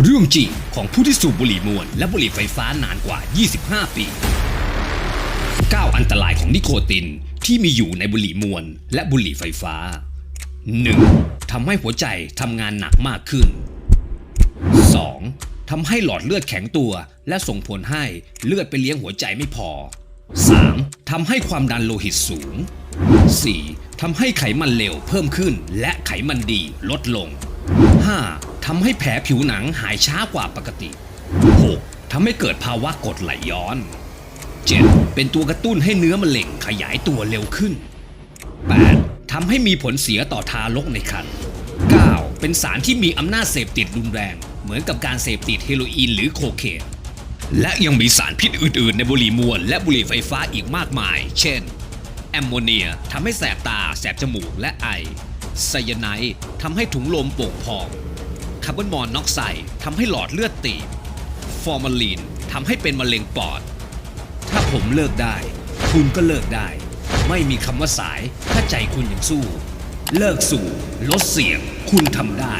เรื่องจริงของผู้ที่สูบบุหรี่มวนและบุหรี่ไฟฟ้านานกว่า 25 ปี 9 อันตรายของนิโคตินที่มีอยู่ในบุหรี่มวนและบุหรี่ไฟฟ้า 1. ทำให้หัวใจทำงานหนักมากขึ้น 2. ทำให้หลอดเลือดแข็งตัว และส่งผลให้เลือดไปเลี้ยงหัวใจไม่พอ 3. ทำให้ความดันโลหิตสูง 4. ทำให้ไขมันเลวเพิ่มขึ้น และไขมันดีลดลง 5. ทำให้แผลผิวหนังหายช้ากว่าปกติ 6. ทำให้เกิดภาวะกรดไหลย้อน 7. เป็นตัวกระตุ้นให้เนื้อมะเร็งขยายตัวเร็วขึ้น 8. ทำให้มีผลเสียต่อทารกในครรภ์ 9. เป็นสารที่มีอำนาจเสพติดรุนแรง เหมือนกับการเสพติดเฮโรอีนหรือโคเคนและยังมีสารพิษอื่น ๆ ในบุหรี่มวน และบุหรี่ไฟฟ้าอีกมากมาย เช่น แอมโมเนียทำให้แสบตา แสบจมูกและไอไซยาไนด์ทำให้ถุงลมโป่งพอง คาร์บอนมอนอกไซด์ทำให้หลอดเลือดตีบ ฟอร์มาลีนทำให้เป็นมะเร็งปอด ถ้าผมเลิกได้ คุณก็เลิกได้ ไม่มีคำว่าสายถ้าใจคุณยังสู้ เลิกสู่ลดเสี่ยง คุณทำได้